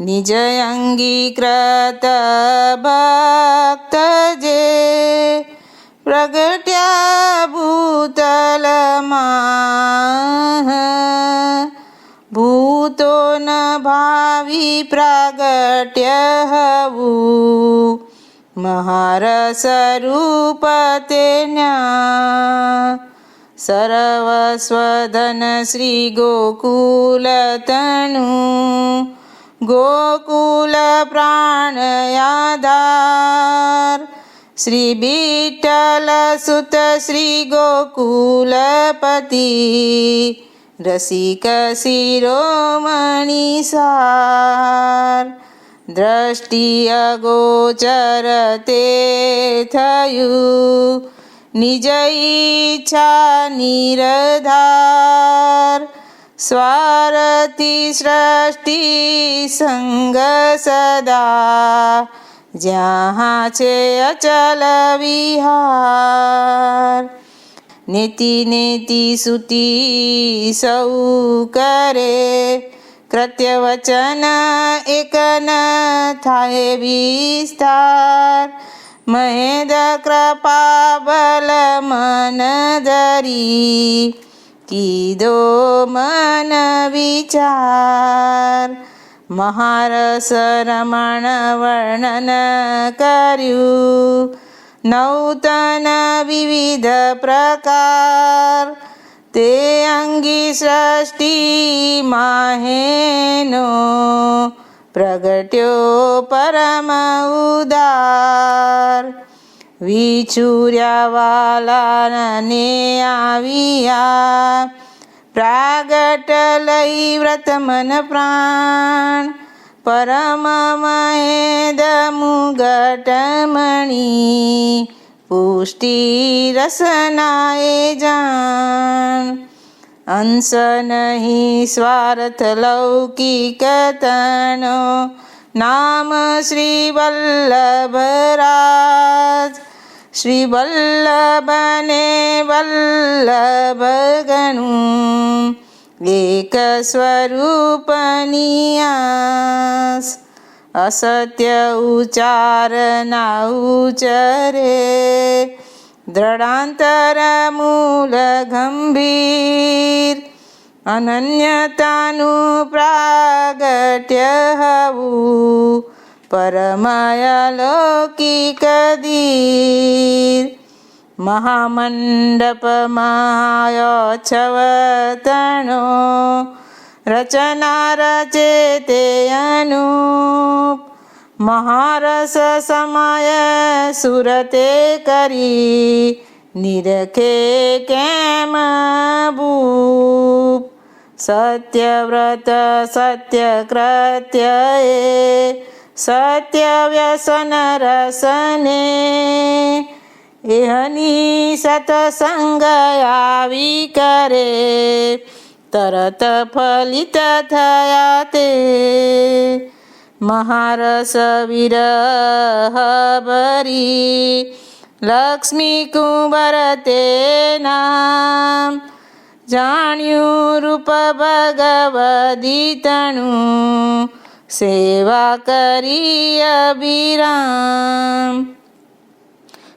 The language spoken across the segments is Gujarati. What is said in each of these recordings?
નિજ અંગીકૃત ભક્ત જે પ્રગટ્યા ભૂતલમાં ભૂતો ન ભાવિ પ્રાગટ્ય હવું મહારસ રૂપ તેના સર્વસ્વધન શ્રી ગોકુલ તનુ ગોકુલ પ્રાણયાધાર શ્રી વિઠ્ઠલ સુત શ્રી ગોકુલપતિ રસિક શિરોમણી સાર संग सदा જ્યાં છે અચલ વિહાર. નેતિ નેતિ સુતિ સૌ કરે. કૃત્ય વચન એક ન થાય વિસ્તાર. મહેદ કૃપા બલ મન ધરી. કીધો મન વિચાર. મહારસ રમણ વર્ણન કર્યું. નૌતન વિવિધ પ્રકાર. તે અંગી સૃષ્ટિ માહેનો પ્રગટ્યો પરમ ઉદાર. વિછુર્યા વાલાને આવ્યા પ્રાગટ લઈ વ્રત મન પ્રાણ પરમ મહેદ મુગટમણી પુષ્ટિ રસનાએ જાણ અંશ નહીં સ્વાર્થ લૌકિક તણો નામ શ્રી વલ્લભરાજ શ્રી વલ્લભને વલ્લભ ગણું એક સ્વરૂપની આસ અસત્ય ઉચાર ના ઉચરે દ્રઢાંતર મૂલ ગંભીર અનન્યતાનું પ્રાગટ્ય હવું પરમય લૌકિક દીર મહામંડપમાયોત્સવ તણો રચના રચે તે અનુપ મહારસ સમય સુરતે કરી નિરખે કેમ ભૂપ સત્યવ્રત સત્ય કૃત્ય એ સત્ય વ્યસન રસને એહની સતસંગ આવી કરે. તરત ફલિત થયા તે મહારસ વિરહ ભરી લક્ષ્મી કુંવર તે જાણ્યું રૂપ ભગવદી તણું સેવા કરી અભિરામ.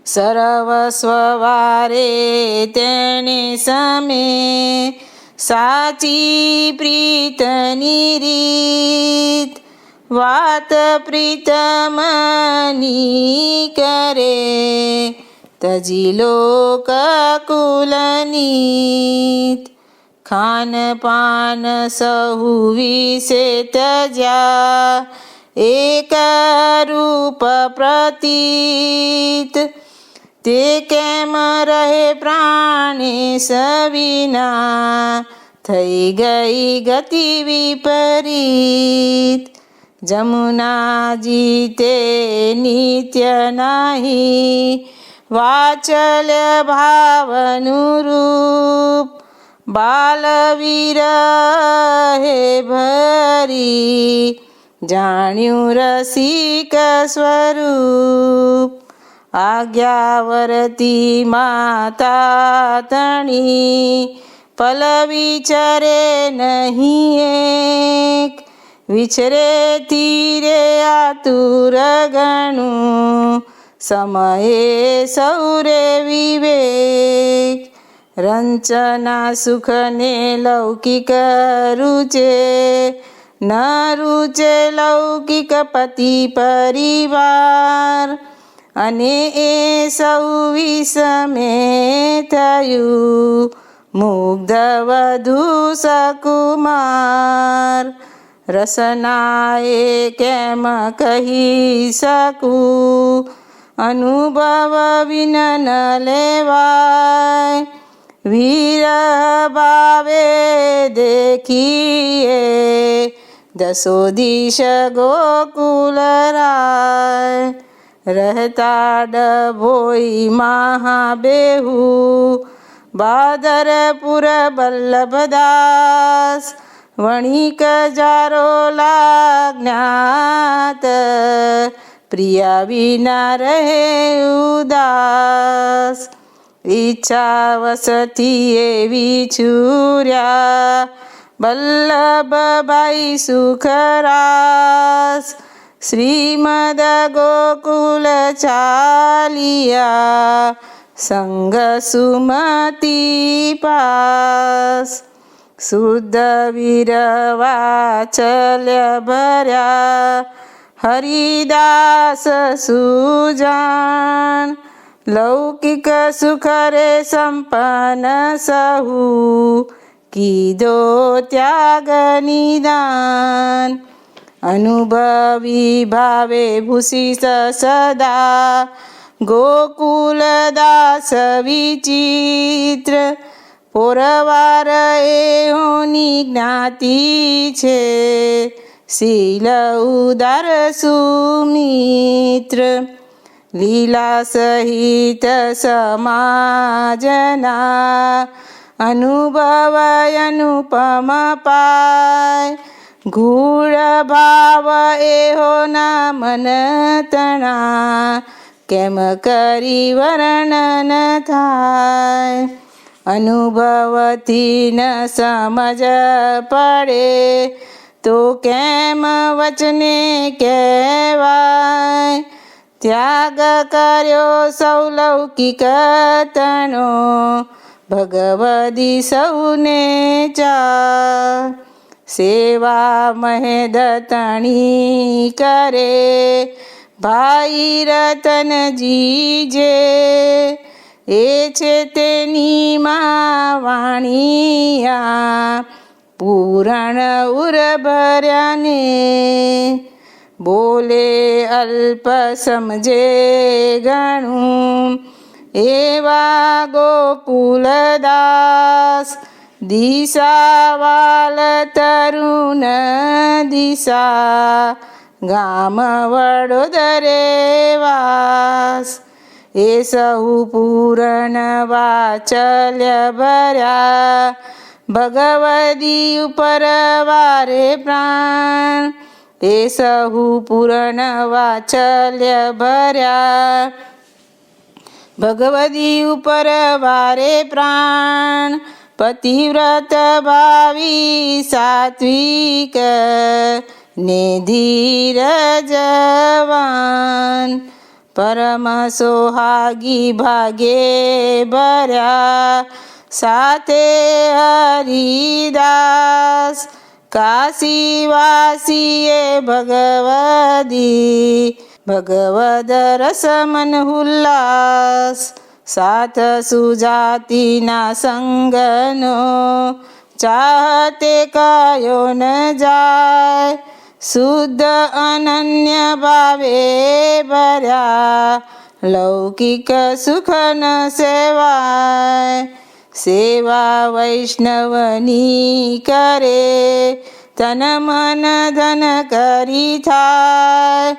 સર્વસ્વવારે તેણે સામે સાચી પ્રીતની રીત. વાત પ્રીતમની કરે તજી લોક કુલનીત ખાન પાન સહુ વિશે તજ્યા એક રૂપ પ્રતીત. તે કેમ રહે પ્રાણી સવિના? થઈ ગઈ ગતિ વિપરીત. જમુનાજી તે નિત્ય નહીં. વાચલ ભાવનું રૂપ બાલવીર હે ભરી, જાણ્યું રસિક સ્વરૂપ. આજ્ઞાવરતી માતા તણી પલવી ચરે નહીં એક. વિચરે તીરે આતુર ગણું, સમયે સૌરે વિવેક. રંચના સુખને લૌકિક રૂચે, ન રૂચે લૌકિક પતિ પરિવાર. અને એ સૌ વિષમે થયું, મુગ્ધ વધુ સકુમાર. રસનાએ કેમ કહી શકું? અનુભવ વિન લેવાય વીર ભાવે દેખીએ. દસો દિશ ગોકુલ રાય. રહેતા ડભોઈ મહાબેહુ. બાદરપુર વલ્લભદાસ. વણિક જારો લાજ્ઞાત. પ્રિયા વિના રહે ઉદાસ. ઈચ્છા વસતી એવી છુર્યા. વલ્લભભાઈ સુખરાસ, શ્રીમદ ગોકુલ ચાલિયા, સંગ સુમતી પાસ. શુદ્ધ વીર ચલ્ય ભર્યા, હરિદાસ સુજાન લૌકિક સુખરે સંપન્ન સહુ કીધો ત્યાગ નિદાન અનુભવી ભાવે ભૂષિત સદા ગોકુલદાસ વિચિત્ર પોરવાર એઓની જ્ઞાતિ છે શીલ ઉદાર સુમિત્ર લીલા સહિત સમાજના અનુભવ અનુપમ પાય. ગૂઢ ભાવ એહો ના મન તણા કેમ કરી વર્ણન થાય? અનુભવથી ન સમજ પડે. તો કેમ વચને કહેવાય? ત્યાગ કર્યો સૌ લૌકિક તણો ભગવદી સૌને ચા સેવા મહેદતણી કરે. ભાઈ રતનજી જે એ છે તેની મા વાણિયા. પૂરણ ઉર ભર્યાને બોલે અલ્પ સમજે ગણું. એવા ગોકુલદાસ દિશાવાલ તરુણ દિશા ગામ વડોદરે વાસ. એ સહુ પૂરણ વાચલ્ય ભર્યા. ભગવદી ઉપર વારે પ્રાણ. એ સહુ પૂરણ વાચલ્ય ભર્યા. ભગવદી ઉપર વારે પ્રાણ, પતિવ્રત ભાવી સાત્વિક ને ધીરજવાન પરમ સોહાગી ભાગે ભર્યા. સાથે હરિદાસ કાશીવાસીએ ભગવદી ભગવદ રસમન ઉલ્લાસ સાથ સુજાતિના સંગનો ચાહતે કયો ન જાય શુદ્ધ અનન્ય ભાવે ભર્યા લૌકિક સુખ ન સેવાય સેવા વૈષ્ણવની કરે, તન મન ધન કરી થાય.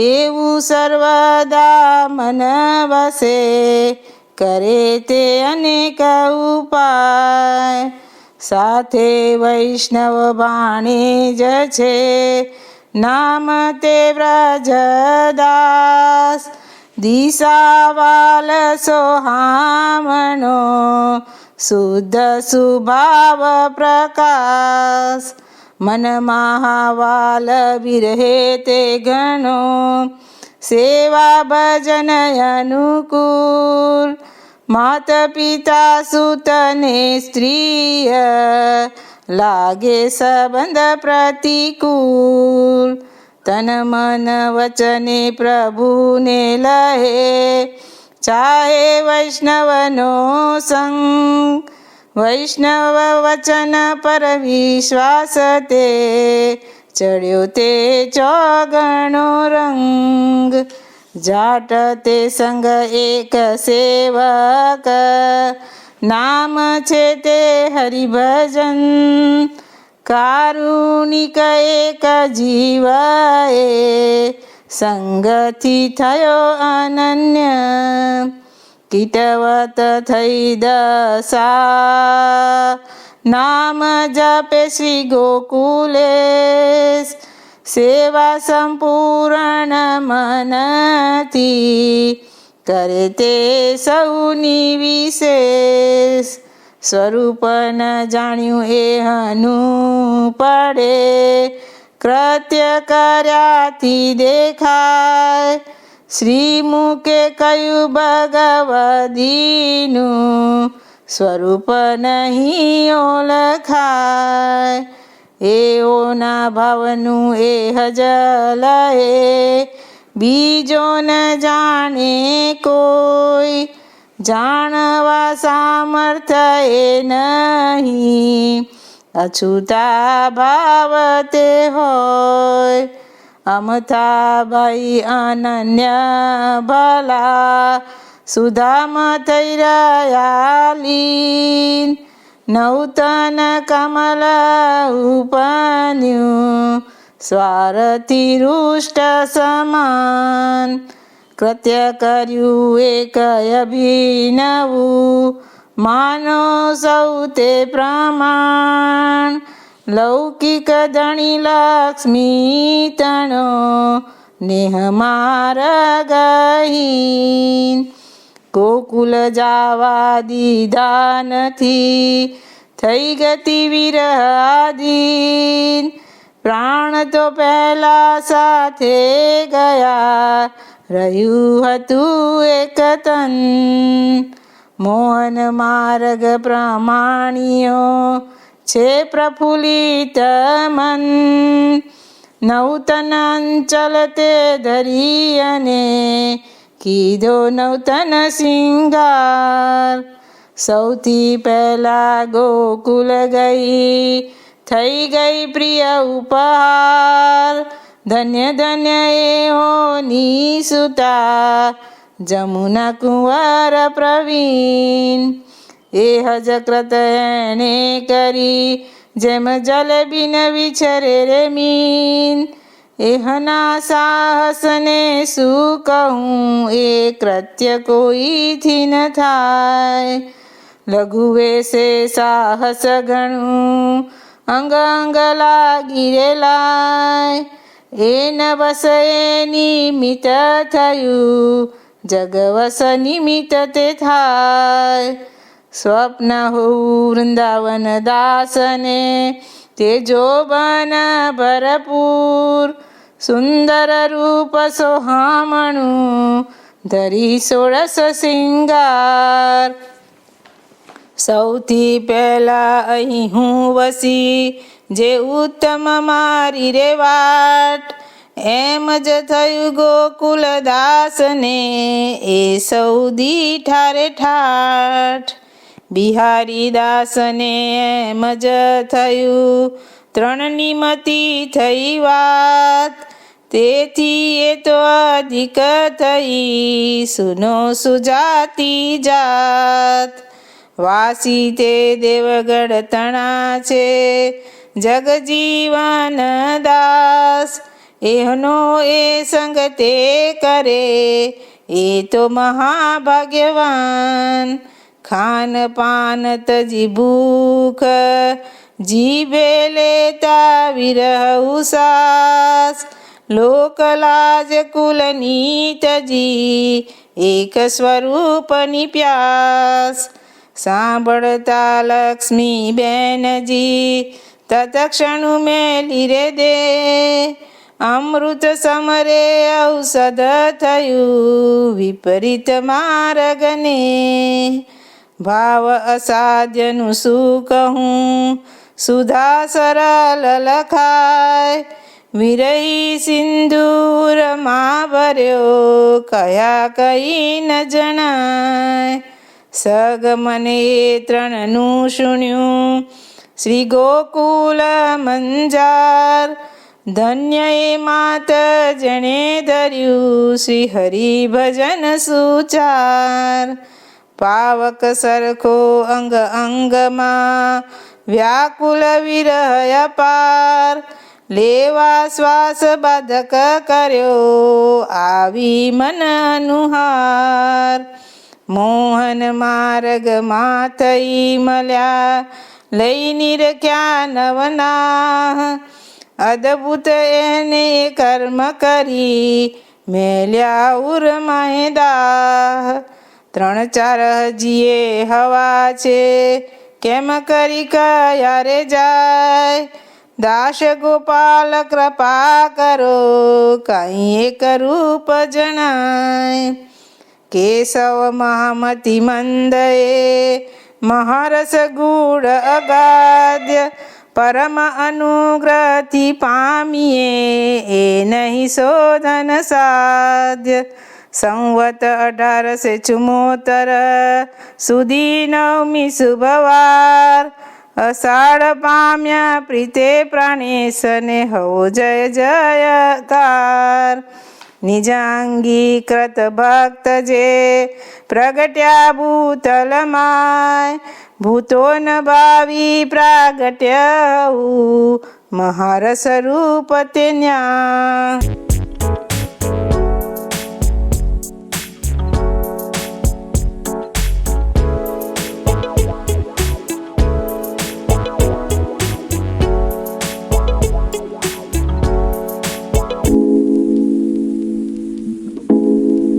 એવું સર્વદા મન વસે, કરે તે અનેક ઉપાય. સાથે વૈષ્ણવ બાણી જ છે, નામ તે વ્રજદાસ દિશાવાલ સોહામણો શુદ્ધ સુભાવ પ્રકાશ મન મહાવાલ વિરહે તે ગણો સેવા ભજન અનુકૂળ માત પિતા સુતને સ્ત્રીય લાગે સંબંધ પ્રતિકૂળ તન મન વચને પ્રભુને લહે. ચાહે વૈષ્ણવનો સંગ, વૈષ્ણવ વચન પર વિશ્વાસ તે. ચડ્યો તે ચોગણો રંગ, જાટ તે સંગ એક સેવક. નામ છે તે હરિભજન કારુણિક એક જીવ એ સંગથી થયો અનન્ય. કીટવત થઈ દશા. નામ જપે શ્રી ગોકુલેશ. સેવા સંપૂર્ણ મનથી કરે તે સૌની વિશેષ. સ્વરૂપ ન જાણ્યું એ હનુ પડે કૃત્ય કર્યાથી દેખાય. શ્રી મુકે કયું ભગવદીનું સ્વરૂપ નહીં ઓળખાય. એઓના ભાવનું એ હજલ એ. બીજો ન જાણે કોઈ જાણવા સામર્થ એ નહીં. અછૂતા ભાવ તે હોય. અમથા ભાઈ અનન્ય ભલા. સુધામ થઈ રહ્યા લીન નૌતન કમલ ઉપન્યું. સ્વારથી રૂષ્ટ સમાન. કૃત્ય કર્યું એક અભિનવું. માનો સૌ તે પ્રમાણ. લૌકિક ધણી લક્ષ્મી તણો, નેહ માર્ગહીન ગોકુલ જાવા દીધા નથી, થઈ ગતિ વિરહાધીન પ્રાણ તો પહેલા સાથે ગયા રહ્યું હતું એક તન મોહન માર્ગ પ્રમાણીઓ છે પ્રફુલ્લિત મન. નૌતન અંચલ તે ધરી અને કીધો નૌતન સિંગાર સૌથી પહેલા ગોકુલ ગઈ, થઈ ગઈ પ્રિય ઉપહાર. ધન્ય ધન્ય એહોની સુતા જમુના કુંવર પ્રવીણ. એ હજકૃત એણે કરી, જેમ જલ બિન વિછરે રે મીન. એહના સાહસને શું કહું, એ કૃત્ય કોઈથી ન થાય. લઘુ વેશે સાહસ ઘણું અંગ અંગ લાગી રે એ નિમિત થયું. જગવસ નિમિત્ત તે થાય. સ્વપ્ન હોવું વૃંદાવન દાસને તે જોબન ભરપૂર. સુંદર રૂપ સોહામણું ધરી સોળસ સિંગાર સૌથી પહેલા અહીં હું વસી જે ઉત્તમ મારી રે વાટ એમ જ થયું ગોકુલ દાસને એ સૌદી ઠારે ઠાઠ બિહારી દાસને એમ જ થયું ત્રણની મતી થઈ વાત. તેથી એ તો અધિક થઈ, સુનો સુજાતી જાત. વાસી તે દેવગઢ તણા છે જગજીવન દાસ એહનો એ સંગ તે કરે એ તો મહાભાગ્યવાન ખાન પાન તજી ભૂખ જીભે લેતા વિરહ ઉસાસ લોકલાજ કુલની તજી એક સ્વરૂપની પ્યાસ સાંભળતા લક્ષ્મી બેનજી તત્ક્ષણુ મેલી રે દે. અમૃત સમરે ઔષધ થયું, વિપરીત માર્ગને. ભાવ અસાધ્યનું શું કહું સુધા સરળ લખાય. વિરહી સિંદૂરમાં ભર્યો, કયા કઈ ન જણાય. સગ મને ત્રણનું શુણ્યું શ્રી ગોકુલ મંજાર ધન્ય એ માત જણે ધર્યું શ્રી હરિ ભજન સુચાર પાવક સરખો અંગ અંગમાં વ્યાકુલ વિરહ અપાર લેવા શ્વાસ બાધક કર્યો આવી મન અનુહાર મોહન માર્ગમાં થઈ મળ્યા લઈ નિરખ્યા નવના અદભુત એને કર્મ કરી મેલ્યા ઉરમાય દાહ ત્રણ ચાર હજીએ હવા છે, કેમ કરી કયારે જાય? દાસ ગોપાલ કૃપા કરો, કઈ એક રૂપ જણાય. કેશવ મહામતી મંદએ મહારસ ગુણ અગાધ્ય પરમ અનુગ્રહથી પામીએ, એ નહીં શોધન સાધ્ય. સંવત અઢારસે ચુમોતર સુધી નવમી શુભવાર, અષાઢ પામ્યા પ્રીતે પ્રાણેશને હો જય જયકાર. નિજાંગીકૃત ભક્ત જે પ્રગટ્યા ભૂતલમાય ભૂતો ન ભાવી પ્રાગટ્ય મહારસ રૂપ તે